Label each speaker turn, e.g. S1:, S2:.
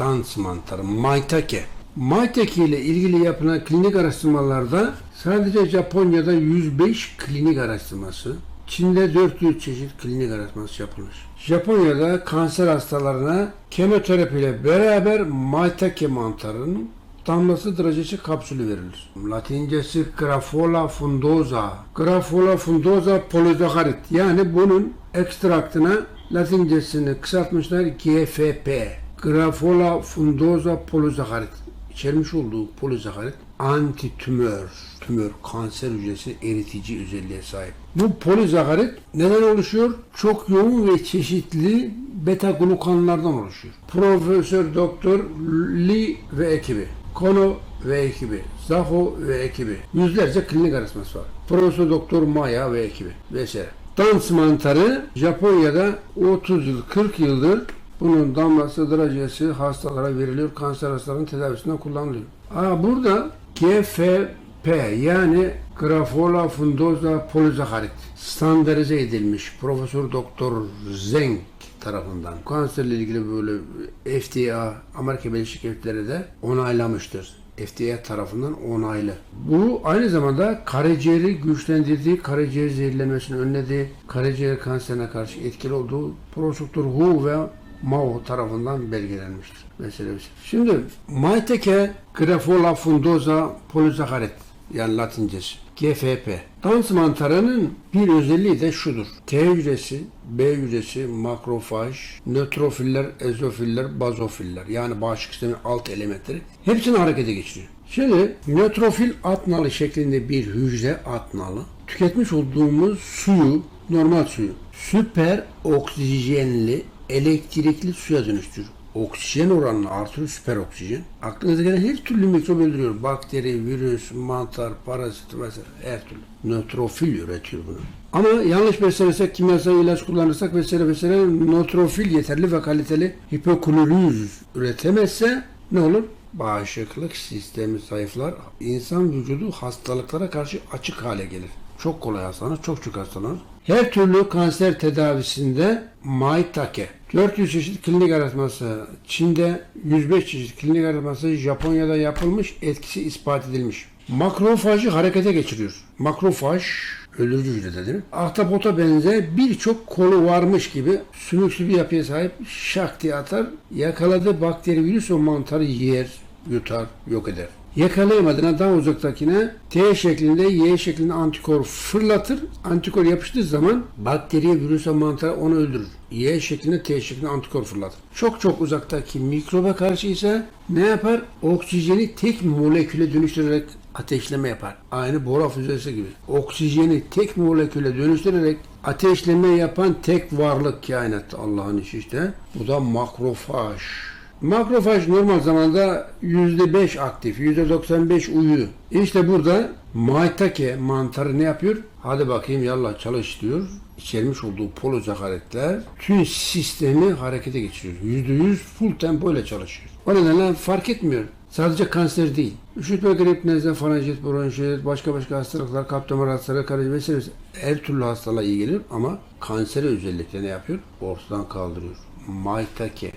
S1: dans mantarı, maitake. Maitake ile ilgili yapılan klinik araştırmalarda sadece Japonya'da 105 klinik araştırması, Çin'de 400 çeşit klinik araştırması yapılmış. Japonya'da kanser hastalarına kemoterapi ile beraber maitake mantarının damlası derecesi kapsülü verilir. Latincesi Graphola fundosa. Graphola fundosa polysakkarit. Yani bunun ekstraktına Latincesini kısaltmışlar GFP. Graphola fundosa polysakkarit. İçermiş olduğu polysakkarit anti-tümör, tümör, kanser hücresi eritici özelliğe sahip. Bu polizakarit neden oluşuyor? Çok yoğun ve çeşitli beta glukanlardan oluşuyor. Profesör Doktor Lee ve ekibi, Kono ve ekibi, Zaho ve ekibi, yüzlerce klinik araştırması var. Profesör Doktor Maya ve ekibi vesaire. Dans mantarı Japonya'da 30 yıl, 40 yıldır bunun damlası derecesi hastalara veriliyor. Kanser hastalarının tedavisinde kullanılıyor. Aa, burada GFP yani Graphola fundosa polysakkarit standartize edilmiş Profesör Doktor Zeng tarafından kanserle ilgili böyle FDA Amerika Birleşik Devletleri de onaylamıştır. FDA tarafından onaylı. Bu aynı zamanda karaciğeri güçlendirdiği, karaciğer zehirlenmesini önlediği, karaciğer kanserine karşı etkili olduğu Profesör Hu ve Mao tarafından belgelenmiştir. Mesela Şimdi Maitake Graphola fundosa polysakkarit yani latincesi GFP. Dans mantarının bir özelliği de şudur. T hücresi, B hücresi, makrofaj, nötrofiller, ezofiller, bazofiller yani bağışıklık sistemi alt elementleri hepsini harekete geçiriyor. Şimdi nötrofil at nalı şeklinde bir hücre at nalı tüketmiş olduğumuz suyu, normal suyu süper oksijenli elektrikli suya dönüştürür. Oksijen oranını artırıyor, süper oksijen. Aklınıza gelen her türlü mikrop öldürüyor. Bakteri, virüs, mantar, parazit vesaire her türlü. Nötrofil üretiyor bunu. Ama yanlış beslersek, kimyasal ilaç kullanırsak vesaire vesaire nötrofil yeterli ve kaliteli hipoklorüz üretemezse ne olur? Bağışıklık sistemi zayıflar. İnsan vücudu hastalıklara karşı açık hale gelir. Çok kolay hastalanır, çok çok hastalanır. Her türlü kanser tedavisinde maitake, 400 çeşit klinik araştırması, Çin'de 105 çeşit klinik araştırması, Japonya'da yapılmış, etkisi ispat edilmiş. Makrofajı harekete geçiriyor. Makrofaj öldürücü hücrede değil? Ahtapota benzer birçok kolu varmış gibi sümüksü bir yapıya sahip şak diye atar. Yakaladığı bakteri, virüs o mantarı yer, yutar, yok eder. Yakalayamadığına daha uzaktakine T şeklinde Y şeklinde antikor fırlatır. Antikor yapıştığı zaman bakteriye, virüse, mantara onu öldürür. Y şeklinde T şeklinde antikor fırlatır. Çok çok uzaktaki mikroba karşı ise ne yapar? Oksijeni tek moleküle dönüştürerek ateşleme yapar. Aynı bora füzesi gibi. Oksijeni tek moleküle dönüştürerek ateşleme yapan tek varlık kainat Allah'ın işi işte. Bu da makrofaj. Makrofaj normal zamanda %5 aktif, %95 uyuyor. İşte burada maitake mantarı ne yapıyor? Hadi bakayım yallah çalış diyor. İçermiş olduğu polozakaretler tüm sistemi harekete geçiriyor. %100 full tempo ile çalışıyor. O nedenle fark etmiyor. Sadece kanser değil. Üşütme, grip, nezle, faranjit, bronşit, başka başka hastalıklar, kalp hastalığı, karaciğer vesaire her türlü hastalığa iyi gelir ama kansere özellikle ne yapıyor? Ortadan kaldırıyor. Maitake